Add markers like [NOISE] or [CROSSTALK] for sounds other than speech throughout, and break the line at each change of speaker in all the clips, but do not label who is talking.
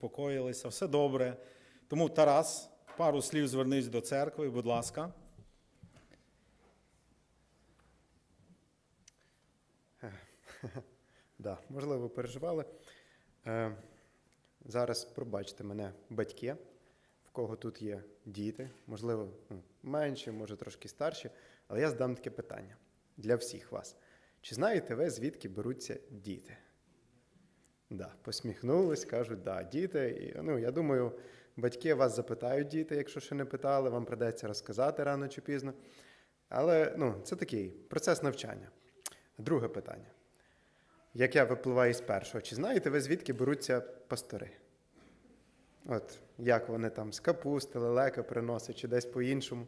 Покоїлися, все добре. Тому Тарас, пару слів звернись до церкви, будь ласка. [LAUGHS]
Да, можливо, переживали. Е, зараз пробачте мене батьки, в кого тут є діти, можливо, ну, менші, може трошки старші, але я задам таке питання для всіх вас. Чи знаєте ви, звідки беруться діти? Да, посміхнулись, кажуть, да, діти. І, ну, я думаю, батьки вас запитають діти, якщо ще не питали, вам придеться розказати рано чи пізно. Але ну, це такий процес навчання. Друге питання яке випливає з першого. Чи знаєте ви, звідки беруться пастори? От як вони там з капусти, лелека приносять чи десь по-іншому.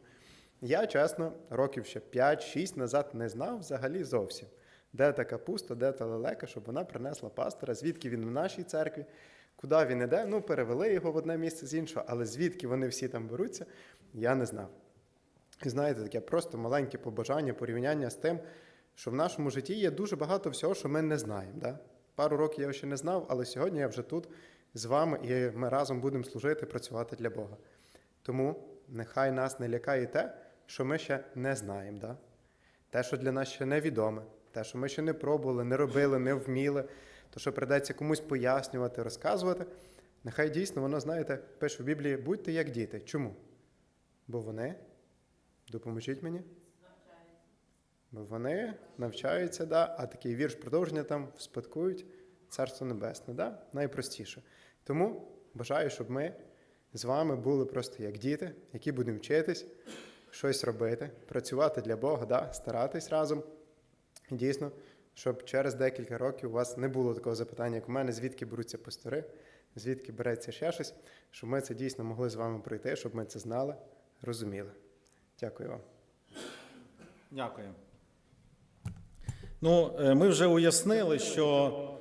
Я, чесно, років ще 5-6 назад не знав взагалі зовсім, де та капуста, де та лелека, щоб вона принесла пастора, звідки він в нашій церкві, куди він іде. Ну, перевели його в одне місце з іншого, але звідки вони всі там беруться, я не знав. І знаєте, таке просто маленьке побажання, порівняння з тим, що в нашому житті є дуже багато всього, що ми не знаємо. Да? Пару років я ще не знав, але сьогодні я вже тут з вами, і ми разом будемо служити, працювати для Бога. Тому нехай нас не лякає те, що ми ще не знаємо. Да? Те, що для нас ще невідоме, те, що ми ще не пробували, не робили, не вміли, то, що придеться комусь пояснювати, розказувати. Нехай дійсно воно, знаєте, пише в Біблії, будьте як діти. Чому? Бо вони, допоможіть мені. Бо вони навчаються, да, а такий вірш продовження там спадкують Царство Небесне, да? найпростіше. Тому бажаю, щоб ми з вами були просто як діти, які будемо вчитись, щось робити, працювати для Бога, да? старатись разом. Дійсно, щоб через декілька років у вас не було такого запитання, як у мене, звідки беруться пастори, звідки береться ще щось, щоб ми це дійсно могли з вами пройти, щоб ми це знали, розуміли. Дякую вам.
Дякую. Ну, е, ми вже уяснили, що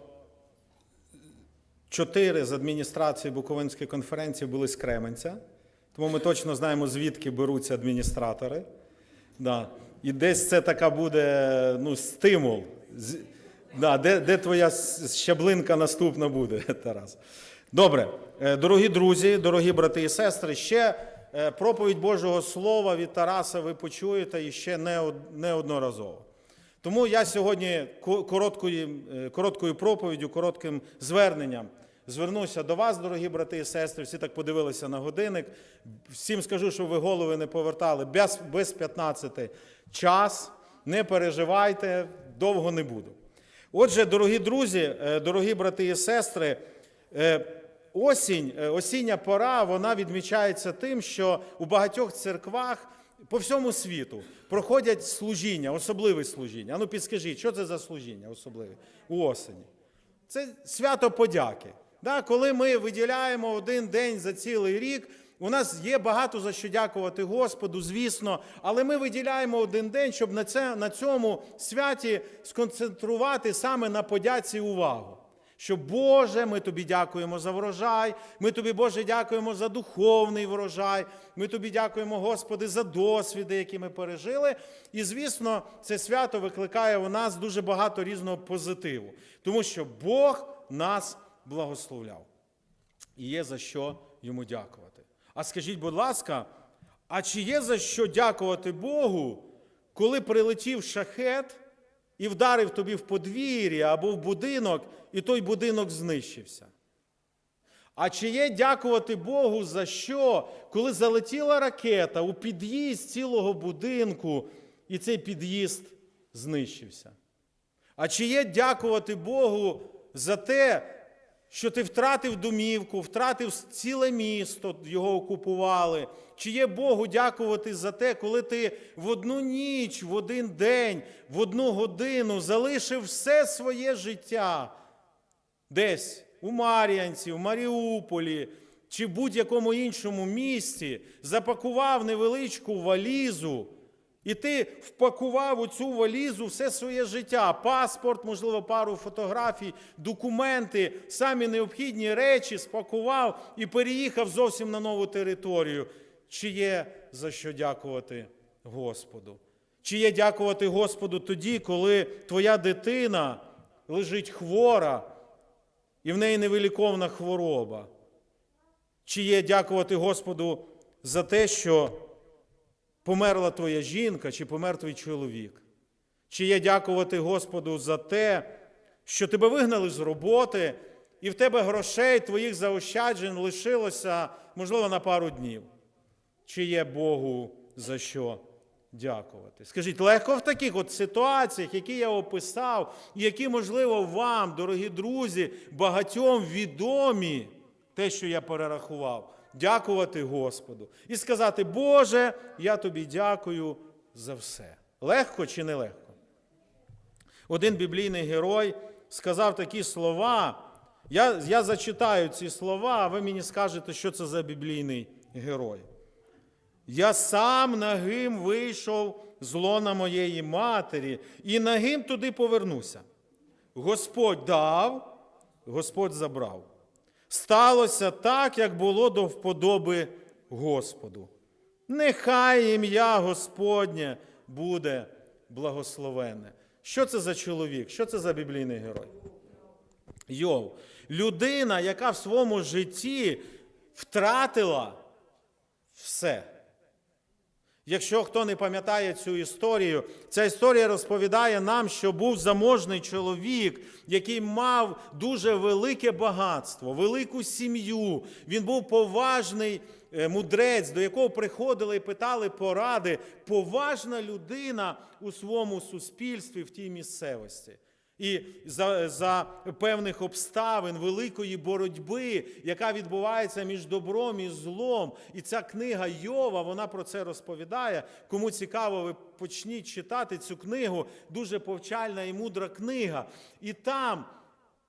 чотири з адміністрації Буковинської конференції були з Кременця, тому ми точно знаємо, звідки беруться адміністратори. Да. І десь це така буде ну, стимул. Да, де, де твоя щаблинка наступна буде, [LAUGHS] Тарас? Добре, Е, дорогі друзі, дорогі брати і сестри, ще е, проповідь Божого Слова від Тараса ви почуєте і ще не од- неодноразово. Тому я сьогодні короткою, е, короткою проповіддю, коротким зверненням звернуся до вас, дорогі брати і сестри. Всі так подивилися на годинник. Всім скажу, що ви голови не повертали без 15 час. Не переживайте, довго не буду. Отже, дорогі друзі, е, дорогі брати і сестри, е, осінь, е, осіння пора, вона відмічається тим, що у багатьох церквах по всьому світу проходять служіння, особливе служіння. А ну підскажіть, що це за служіння особливе у осені? Це свято подяки. Да, коли ми виділяємо один день за цілий рік, у нас є багато за що дякувати Господу, звісно, але ми виділяємо один день, щоб на, це, на цьому святі сконцентрувати саме на подяці увагу. Що Боже, ми тобі дякуємо за врожай, ми тобі, Боже, дякуємо за духовний врожай, ми тобі дякуємо, Господи, за досвіди, які ми пережили. І, звісно, це свято викликає у нас дуже багато різного позитиву, тому що Бог нас благословляв. І є за що йому дякувати. А скажіть, будь ласка, а чи є за що дякувати Богу, коли прилетів шахет і вдарив тобі в подвір'я або в будинок, і той будинок знищився? А чи є дякувати Богу за що, коли залетіла ракета у під'їзд цілого будинку, і цей під'їзд знищився? А чи є дякувати Богу за те, що ти втратив домівку, втратив ціле місто, його окупували? Чи є Богу дякувати за те, коли ти в одну ніч, в один день, в одну годину залишив все своє життя десь у Мар'янці, в Маріуполі чи будь-якому іншому місті, запакував невеличку валізу, і ти впакував у цю валізу все своє життя: паспорт, можливо, пару фотографій, документи, самі необхідні речі спакував і переїхав зовсім на нову територію. Чи є за що дякувати Господу? Чи є дякувати Господу тоді, коли твоя дитина лежить хвора, і в неї невиліковна хвороба? Чи є дякувати Господу за те, що померла твоя жінка, чи помер твій чоловік? Чи є дякувати Господу за те, що тебе вигнали з роботи, і в тебе грошей, твоїх заощаджень лишилося, можливо, на пару днів? Чи є Богу за що дякувати? Скажіть, легко в таких от ситуаціях, які я описав, які, можливо, вам, дорогі друзі, багатьом відомі, те, що я перерахував, дякувати Господу і сказати, Боже, я тобі дякую за все. Легко чи не легко? Один біблійний герой сказав такі слова. Я, я зачитаю ці слова, а ви мені скажете, що це за біблійний герой. Я сам нагим вийшов з лона моєї матері, і нагим туди повернуся. Господь дав, Господь забрав. Сталося так, як було до вподоби Господу. Нехай ім'я Господнє буде благословенне. Що це за чоловік? Що це за біблійний герой? Йов. Людина, яка в своєму житті втратила все. Якщо хто не пам'ятає цю історію, ця історія розповідає нам, що був заможний чоловік, який мав дуже велике багатство, велику сім'ю. Він був поважний е, мудрець, до якого приходили і питали поради. Поважна людина у своєму суспільстві в тій місцевості. І за, за певних обставин великої боротьби, яка відбувається між добром і злом. І ця книга Йова, вона про це розповідає. Кому цікаво, ви почніть читати цю книгу. Дуже повчальна і мудра книга. І там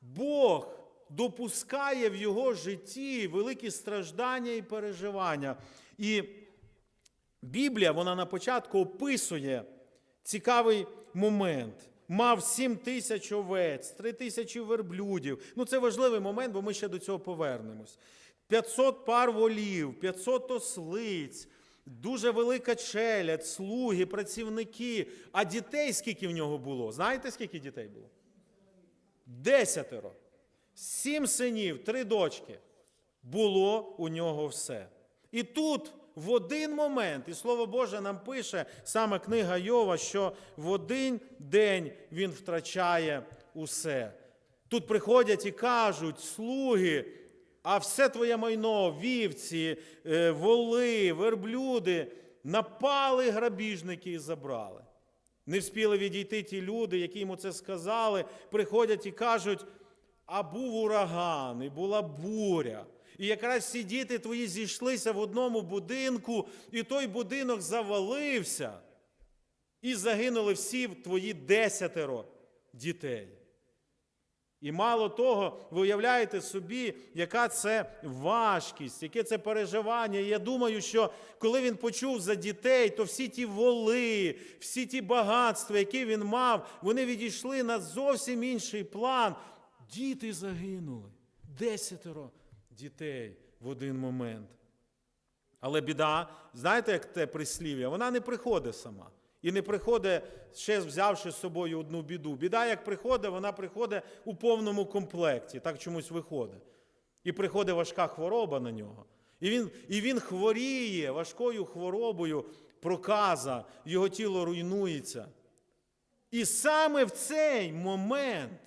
Бог допускає в його житті великі страждання і переживання. І Біблія, вона на початку описує цікавий момент. Мав 7 тисяч овець, 3 тисячі верблюдів. Ну, це важливий момент, бо ми ще до цього повернемось. 500 пар волів, 500 ослиць, дуже велика челядь, слуги, працівники. А дітей скільки в нього було? Знаєте, скільки дітей було? Десятеро. Сім синів, три дочки. Було у нього все. І тут в один момент, і Слово Боже нам пише саме книга Йова, що в один день він втрачає усе. Тут приходять і кажуть слуги, а все твоє майно, вівці, е, воли, верблюди, напали грабіжники і забрали. Не вспіли відійти ті люди, які йому це сказали, приходять і кажуть, а був ураган, і була буря. І якраз всі діти твої зійшлися в одному будинку, і той будинок завалився, і загинули всі твої десятеро дітей. І мало того, ви уявляєте собі, яка це важкість, яке це переживання. Я думаю, що коли він почув за дітей, то всі ті воли, всі ті багатства, які він мав, вони відійшли на зовсім інший план. Діти загинули. Десятеро дітей в один момент. Але біда, знаєте, як те прислів'я, вона не приходить сама. І не приходить, ще взявши з собою одну біду. Біда, як приходить, вона приходить у повному комплекті, так чомусь виходить. І приходить важка хвороба на нього. І він, і він хворіє важкою хворобою, проказа, його тіло руйнується. І саме в цей момент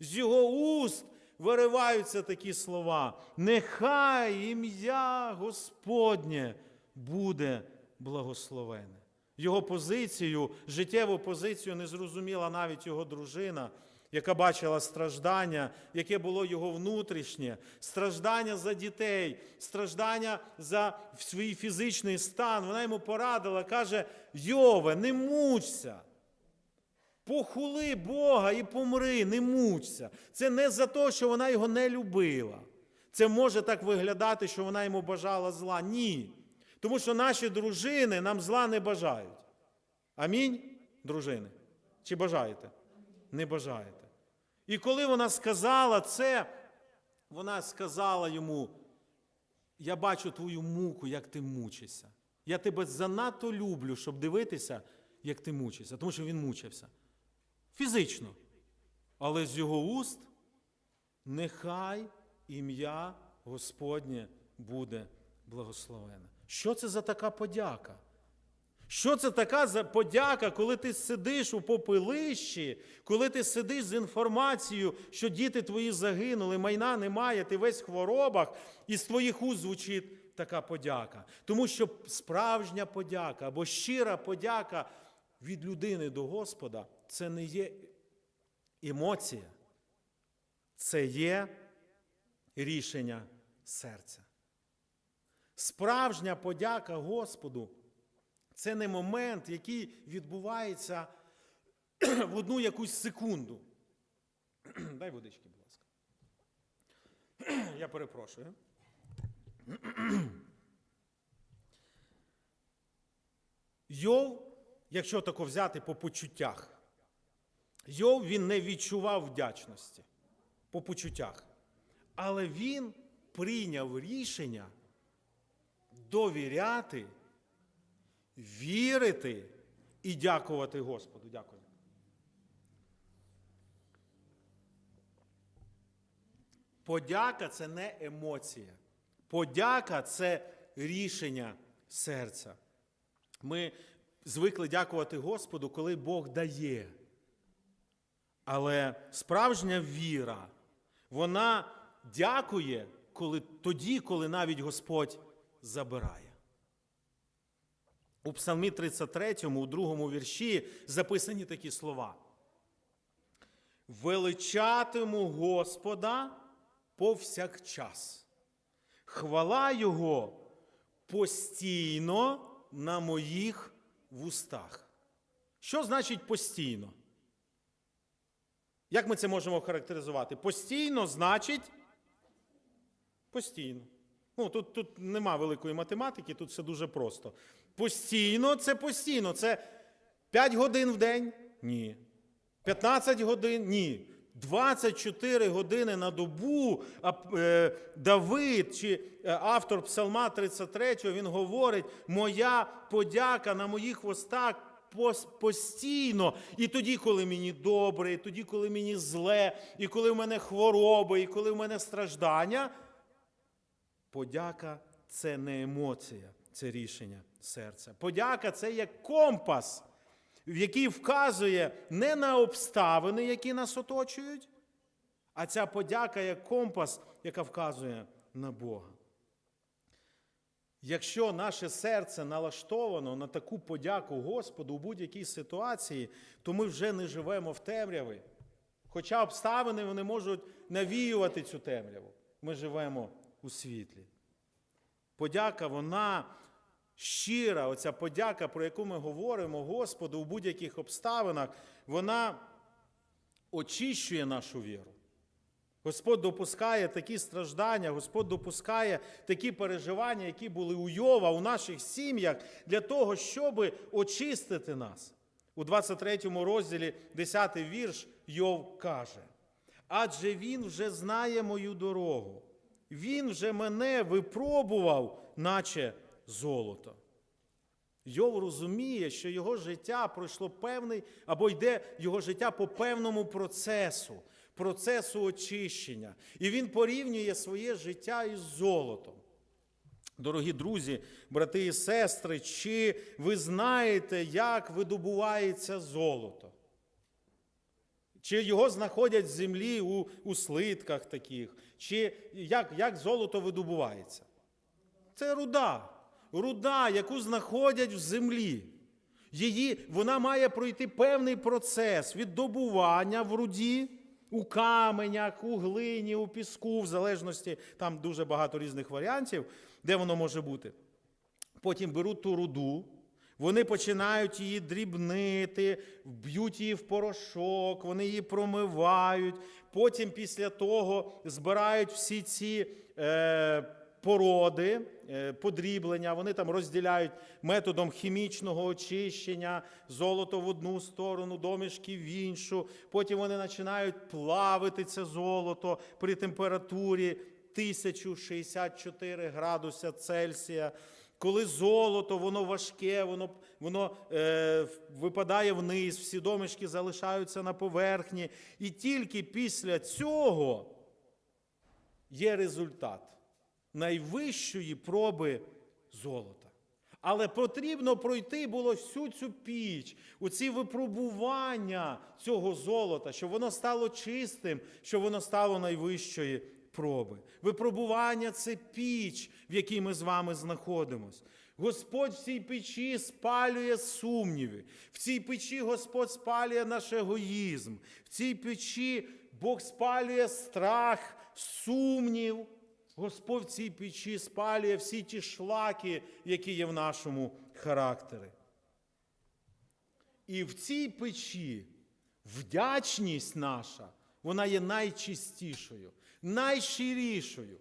з його уст вириваються такі слова. Нехай ім'я Господнє буде благословене. Його позицію, життєву позицію не зрозуміла навіть його дружина, яка бачила страждання, яке було його внутрішнє, страждання за дітей, страждання за свій фізичний стан. Вона йому порадила, каже: Йове, не мучся. Похули Бога і помри, не мучся. Це не за те, що вона його не любила. Це може так виглядати, що вона йому бажала зла. Ні. Тому що наші дружини нам зла не бажають. Амінь, дружини? Чи бажаєте? Не бажаєте. І коли вона сказала це, вона сказала йому: Я бачу твою муку, як ти мучишся. Я тебе занадто люблю, щоб дивитися, як ти мучишся, тому що він мучився. Фізично. Але з його уст нехай ім'я Господнє буде благословена. Що це за така подяка? Що це така за подяка, коли ти сидиш у попелищі, коли ти сидиш з інформацією, що діти твої загинули, майна немає, ти весь в хворобах, і з твоїх уст звучить така подяка. Тому що справжня подяка або щира подяка від людини до Господа це не є емоція, це є рішення серця. Справжня подяка Господу це не момент, який відбувається [CLEARS THROAT] в одну якусь секунду. [CLEARS THROAT] Дай водички, будь ласка. [CLEARS THROAT] Я перепрошую. Йов, якщо тако взяти по почуттях, Йов він не відчував вдячності по почуттях. Але він прийняв рішення довіряти, вірити і дякувати Господу. Дякую. Подяка це не емоція. Подяка це рішення серця. Ми звикли дякувати Господу, коли Бог дає. Але справжня віра, вона дякує коли, тоді, коли навіть Господь забирає. У Псалмі 33, у другому вірші записані такі слова. Величатиму Господа повсякчас. Хвала Його постійно на моїх вустах. Що значить постійно? Як ми це можемо характеризувати? Постійно значить постійно. Ну, тут, тут нема великої математики, тут все дуже просто. Постійно це постійно. Це 5 годин в день? Ні. 15 годин? Ні. 24 години на добу е, Давид чи е, автор Псалма 33, він говорить: моя подяка на моїх хвостах пос- постійно. І тоді, коли мені добре, і тоді, коли мені зле, і коли в мене хвороби, і коли в мене страждання. Подяка це не емоція, це рішення серця. Подяка це як компас, в який вказує не на обставини, які нас оточують, а ця подяка як компас, яка вказує на Бога. Якщо наше серце налаштовано на таку подяку Господу у будь-якій ситуації, то ми вже не живемо в темряві. Хоча обставини вони можуть навіювати цю темряву. Ми живемо у світлі. Подяка, вона щира, оця подяка, про яку ми говоримо Господу у будь-яких обставинах, вона очищує нашу віру. Господь допускає такі страждання, Господь допускає такі переживання, які були у Йова, у наших сім'ях, для того, щоб очистити нас. У 23 розділі 10 вірш Йов каже: адже він вже знає мою дорогу, він вже мене випробував, наче золото. Йов розуміє, що його життя пройшло певний, або йде його життя по певному процесу, процесу очищення. І він порівнює своє життя із золотом. Дорогі друзі, брати і сестри, чи ви знаєте, як видобувається золото? Чи його знаходять в землі у, у слитках таких? Чи як, як золото видобувається? Це руда. Руда, яку знаходять в землі. Її, Вона має пройти певний процес від добування в руді, у каменях, у глині, у піску, в залежності, там дуже багато різних варіантів, де воно може бути. Потім беруть ту руду, вони починають її дрібнити, б'ють її в порошок, вони її промивають. Потім після того збирають всі ці е, породи, е, подріблення, вони там розділяють методом хімічного очищення, золото в одну сторону, домішки в іншу. Потім вони починають плавити це золото при температурі 1064 градуса Цельсія. Коли золото, воно важке, воно, воно е, випадає вниз, всі домішки залишаються на поверхні. І тільки після цього є результат. Найвищої проби золота. Але потрібно пройти було всю цю піч, у ці випробування цього золота, щоб воно стало чистим, щоб воно стало найвищої проби. Випробування це піч, в якій ми з вами знаходимось. Господь в цій печі спалює сумніви. В цій печі Господь спалює наш егоїзм. В цій печі Бог спалює страх, сумнів. Господь в цій печі спалює всі ті шлаки, які є в нашому характері. І в цій печі вдячність наша, вона є найчистішою, найщирішою.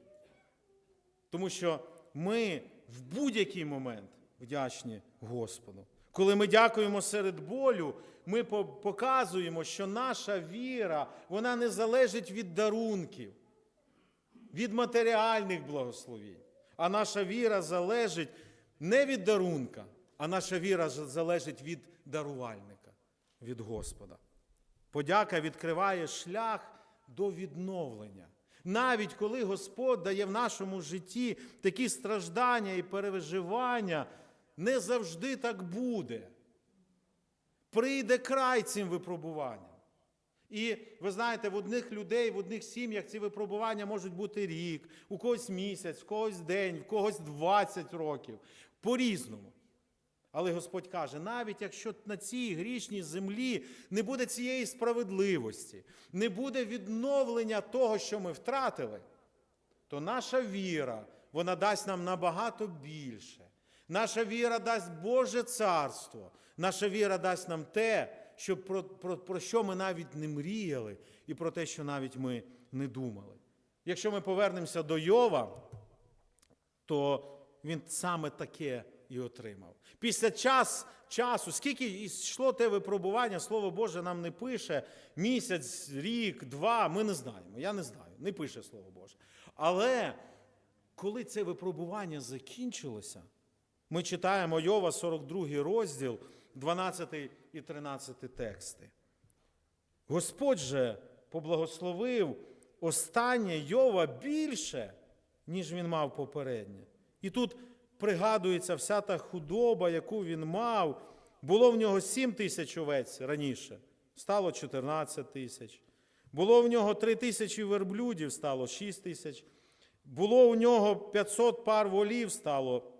Тому що ми в будь-який момент вдячні Господу. Коли ми дякуємо серед болю, ми показуємо, що наша віра вона не залежить від дарунків, від матеріальних благословень. А наша віра залежить не від дарунка, а наша віра залежить від дарувальника, від Господа. Подяка відкриває шлях до відновлення. Навіть коли Господь дає в нашому житті такі страждання і переживання, не завжди так буде. Прийде край цим випробуванням. І ви знаєте, в одних людей, в одних сім'ях ці випробування можуть бути рік, у когось місяць, у когось день, в когось 20 років. По-різному. Але Господь каже: навіть якщо на цій грішній землі не буде цієї справедливості, не буде відновлення того, що ми втратили, то наша віра, вона дасть нам набагато більше. Наша віра дасть Боже царство. Наша віра дасть нам те, що про, про, про що ми навіть не мріяли, і про те, що навіть ми не думали. Якщо ми повернемося до Йова, то він саме таке і отримав. Після час, часу, скільки йшло те випробування, Слово Боже нам не пише місяць, рік, два, ми не знаємо. Я не знаю, не пише Слово Боже. Але коли це випробування закінчилося, ми читаємо Йова 42 розділ, 12 і 13 тексти. Господь же поблагословив останнє Йова більше, ніж він мав попереднє. І тут пригадується вся та худоба, яку він мав. Було в нього 7 тисяч овець раніше, стало 14 тисяч. Було в нього 3 тисячі верблюдів, стало 6 тисяч. Було у нього 500 пар волів, стало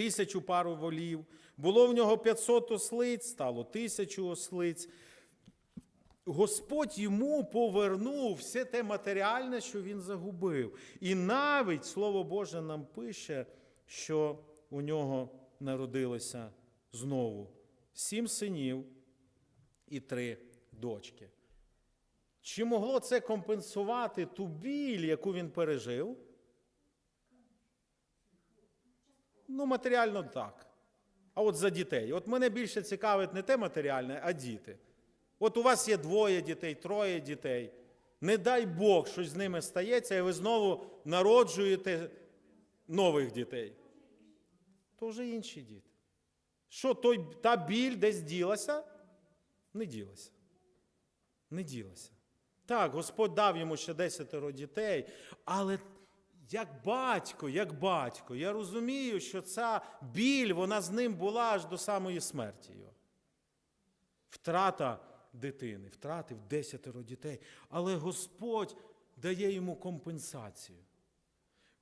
тисячу пар волів. Було в нього 500 ослиць, стало тисячу ослиць. Господь йому повернув все те матеріальне, що він загубив. І навіть Слово Боже нам пише, що у нього народилося знову сім синів і три дочки. Чи могло це компенсувати ту біль, яку він пережив? Ну, матеріально так. А от за дітей. От мене більше цікавить не те матеріальне, а діти. От у вас є двоє дітей, троє дітей. Не дай Бог, щось з ними стається, і ви знову народжуєте нових дітей. То вже інші діти. Що той, та біль десь ділася? Не ділася. Не ділася. Так, Господь дав йому ще десятеро дітей, але як батько, як батько, я розумію, що ця біль, вона з ним була аж до самої смерті його. Втрата дитини, втратив десятеро дітей. Але Господь дає йому компенсацію.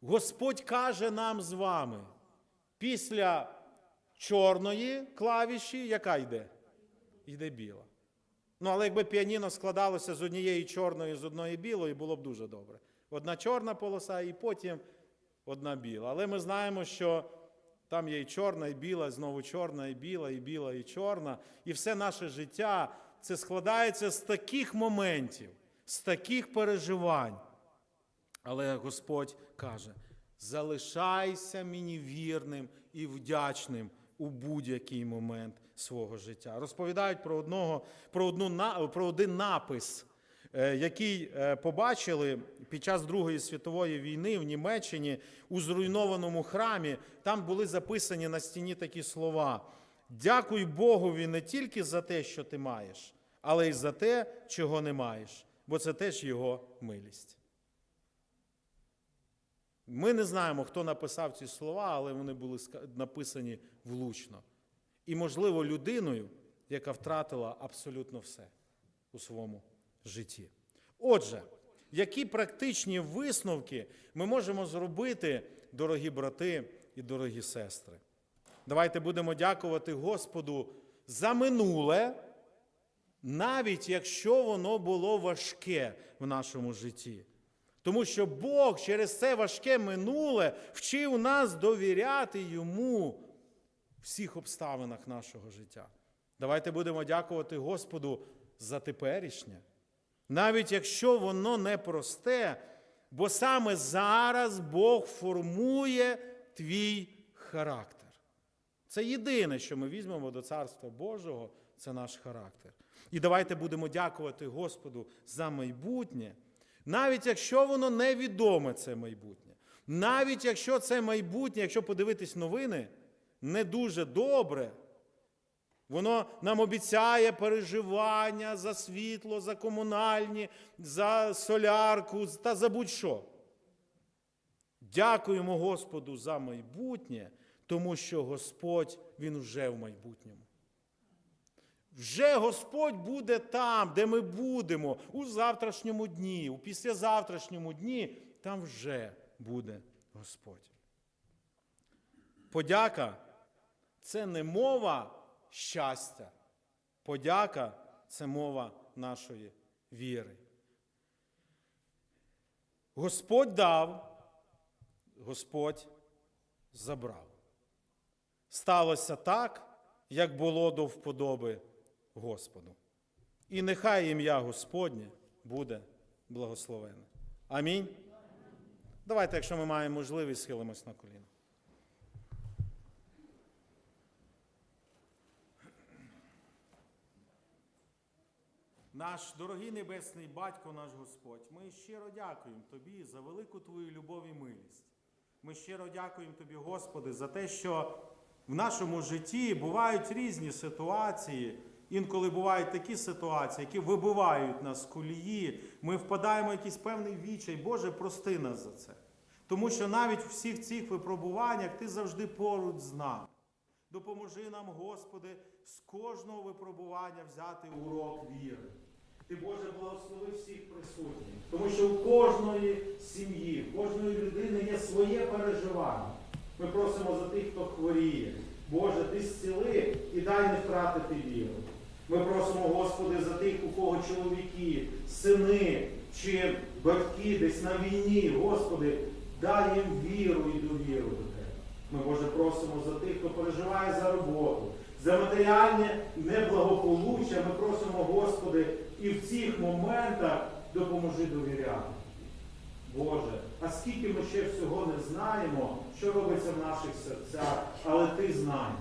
Господь каже нам з вами, після чорної клавіші, яка йде? Йде біла. Ну, але якби піаніно складалося з однієї чорної, з одної білої, було б дуже добре. Одна чорна полоса, і потім одна біла. Але ми знаємо, що там є і чорна, і біла, і знову чорна, і біла, і біла, і чорна. І все наше життя це складається з таких моментів, з таких переживань. Але Господь каже: залишайся мені вірним і вдячним у будь-який момент свого життя. Розповідають про одного, про, одну, про один напис, який е, побачили під час Другої світової війни в Німеччині у зруйнованому храмі. Там були записані на стіні такі слова: Дякуй Богові не тільки за те, що ти маєш, але й за те, чого не маєш, бо це теж його милість. Ми не знаємо, хто написав ці слова, але вони були написані влучно. І, можливо, людиною, яка втратила абсолютно все у своєму житті. Отже, які практичні висновки ми можемо зробити, дорогі брати і дорогі сестри? Давайте будемо дякувати Господу за минуле, навіть якщо воно було важке в нашому житті. Тому що Бог через це важке минуле вчив нас довіряти Йому в всіх обставинах нашого життя. Давайте будемо дякувати Господу за теперішнє, навіть якщо воно непросте, бо саме зараз Бог формує твій характер. Це єдине, що ми візьмемо до Царства Божого, це наш характер. І давайте будемо дякувати Господу за майбутнє, навіть якщо воно невідоме, це майбутнє. Навіть якщо це майбутнє, якщо подивитись новини, не дуже добре. Воно нам обіцяє переживання за світло, за комунальні, за солярку та за будь-що. Дякуємо Господу за майбутнє, тому що Господь Він вже в майбутньому. Вже Господь буде там, де ми будемо, у завтрашньому дні, у післязавтрашньому дні, там вже буде Господь. Подяка це не мова щастя. Подяка це мова нашої віри. Господь дав, Господь забрав. Сталося так, як було до вподоби Господу. І нехай ім'я Господнє буде благословене. Амінь. Давайте, якщо ми маємо можливість, схилимось на коліна. Наш дорогий небесний батько, наш Господь, ми щиро дякуємо Тобі за велику Твою любов і милість. Ми щиро дякуємо Тобі, Господи, за те, що в нашому житті бувають різні ситуації. Інколи бувають такі ситуації, які вибивають нас з колії, ми впадаємо в якийсь певний вічай. Боже, прости нас за це. Тому що навіть в всіх цих випробуваннях Ти завжди поруч з нами. Допоможи нам, Господи, з кожного випробування взяти урок віри. Ти, Боже, благослови всіх присутніх, тому що у кожної сім'ї, в кожної людини є своє переживання. Ми просимо за тих, хто хворіє. Боже, ти зціли і дай не втратити віру. Ми просимо, Господи, за тих, у кого чоловіки, сини чи батьки десь на війні. Господи, дай їм віру і довіру до Тебе. Ми, Боже, просимо за тих, хто переживає за роботу, за матеріальне неблагополуччя. Ми просимо, Господи, і в цих моментах допоможи довіряти. Боже, а скільки ми ще всього не знаємо, що робиться в наших серцях, але Ти знаєш.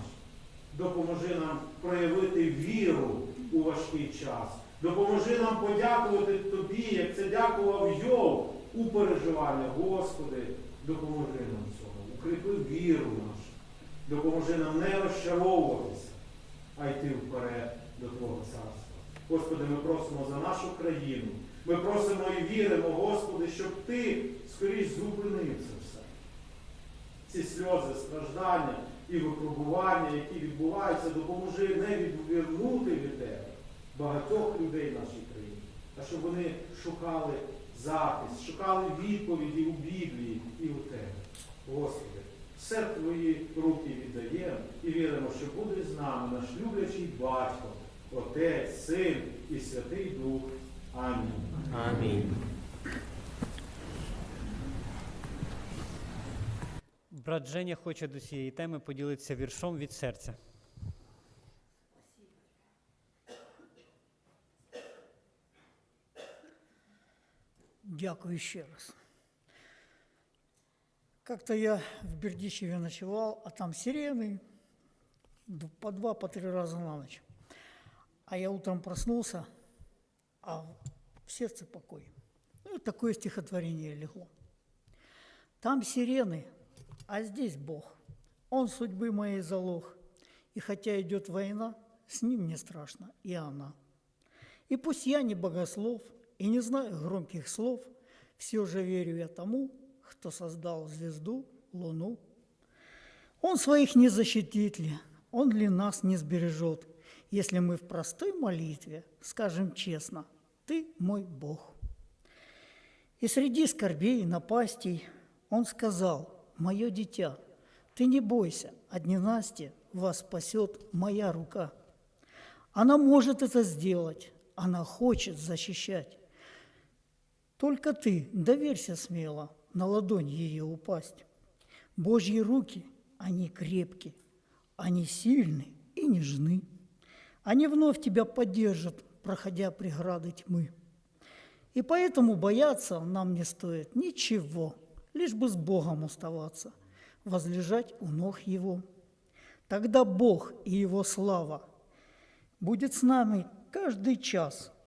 Допоможи нам проявити віру у важкий час. Допоможи нам подякувати Тобі, як це дякував Йов у переживаннях. Господи, допоможи нам цього. Укріпи віру нашу. Допоможи нам не розчаровуватися, а йти вперед до Твого царства. Господи, ми просимо за нашу країну. Ми просимо і віримо, Господи, щоб Ти скоріш зупинив це все. Ці сльози, страждання і випробування, які відбуваються, допоможи не відвернути від Тебе багатьох людей в нашій країні, а щоб вони шукали захист, шукали відповіді у Біблії і у Тебе. Господи, все Твої руки віддаємо і віримо, що буде з нами наш люблячий батько, Отець, Син і Святий Дух. Амінь.
Амінь.
Брат Женя хоче до цієї теми поділитися віршом від серця.
Дякую ще раз. Как-то я в Бердичеве ночевал, а там сирены по два, по три раза на ночь. А я утром проснулся, а в сердце покой. Ну, такое стихотворение легло. Там сирены, а здесь Бог. Он судьбы моей залог. И хотя идет война, с ним не страшно, и она. И пусть я не богослов и не знаю громких слов, все же верю я тому, кто создал звезду, луну. Он своих не защитит ли, он ли нас не сбережет, если мы в простой молитве скажем честно, ты мой Бог. И среди скорбей и напастей он сказал, «Мое дитя, ты не бойся, от ненасти вас спасет моя рука. Она может это сделать, она хочет защищать. Только ты доверься смело на ладонь ее упасть. Божьи руки, они крепки, они сильны и нежны. Они вновь тебя поддержат, проходя преграды тьмы. И поэтому бояться нам не стоит ничего, лишь бы с Богом оставаться, возлежать у ног Его. Тогда Бог и Его слава будет с нами каждый час,